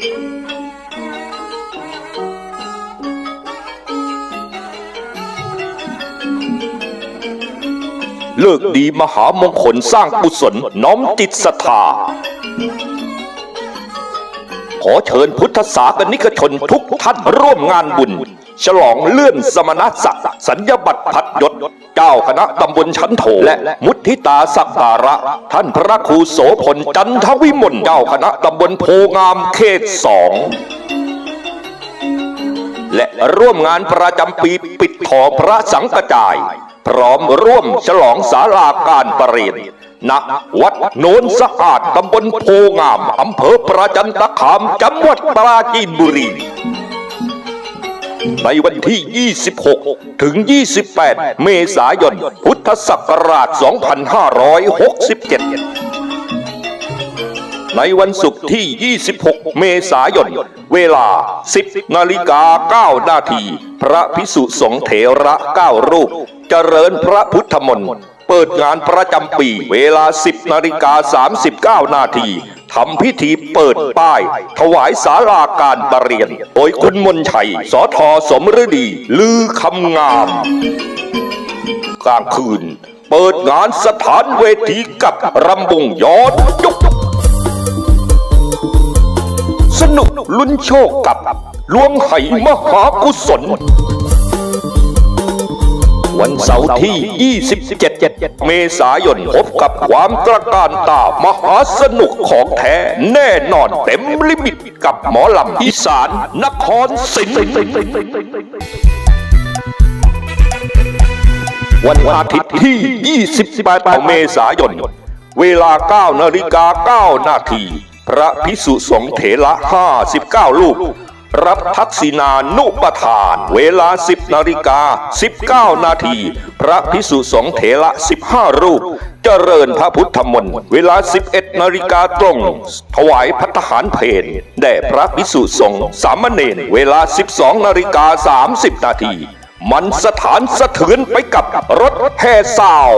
เลิกดีมหามงคลสร้างกุศลน้อมจิตศรัทธา ขอเชิญพุทธศาสนิกชนทุกท่านร่วมงานบุญ ฉลองเลื่อนสมณศักดิ์สัญญบัตรพัดยศเจ้าคณะตำบลชั้นโถและมุทิตาสักการะ ท่านพระครูโสพลจันทวิมลเจ้าคณะตำบลโพงามเขตสองและร่วมงานประจำปีปิดทองพระสังกจาย พร้อมร่วมฉลองศาลาการประเรียน ณวัดโนนสะอาดตำบลโพงามอำเภอประจันตคามจังหวัดปราจีนบุรี ในวันที่ 26 ถึง 28 เมษายน พุทธศักราช 2567 ในวันศุกร์ที่ 26 เมษายน เวลา 10 นาฬิกา 9 นาที พระพิสุสงฆ์เถระ9รูป เจริญพระพุทธมนต์เปิดงานประจำปีเวลา 10นาฬิกา39 นาทีทำพิธีเปิดป้าย ถวายสาราการประเรียน โดยคุณมนชัยสอทสมฤดี ลือคำงามกลางคืน เปิดงานสถานเวทีกับรำวงย้อนยุกสนุกลุ้นโชคกับ ล้วงไหมหากุศล วันเสาร์ที่ 27 เมษายนพบกับความตระการตามหาสนุกของแท้แน่นอนเต็มลิมิตกับหมอลำอีสานนครศรีวันอาทิตย์ที่ 28 เมษายน เวลา 9 นาฬิกา 9 นาที พระพิสุสงฆ์เถระ 59ลูก รับทักษินานุปทาน เวลา 10นาฬิกา 19 นาที พระพิสุสงฆ์เถระ 15 รูป เจริญพระพุทธมนต์เวลา 11นาฬิกาตรง ถวายพัฒหารเพนแด่พระพิสุสงฆ์สามเณรเวลา 12นาฬิกา 30 นาที มันสถานสะเทือนไปกับรถแห่ซาว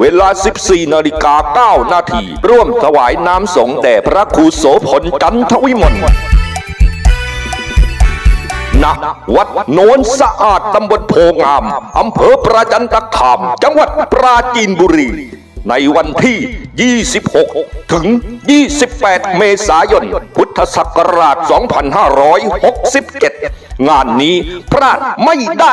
เวลา 14นาฬิกา9นาทีร่วมถวายน้ำสงฆ์แด่พระครูโสพลจันทวิมลณวัดโนนสะอาดตำบลโพงามอำเภอประจันตคาม จังหวัดปราจีนบุรี ในวันที่ 26 ถึง 28 เมษายน พุทธศักราช 2567 งานนี้พลาดไม่ได้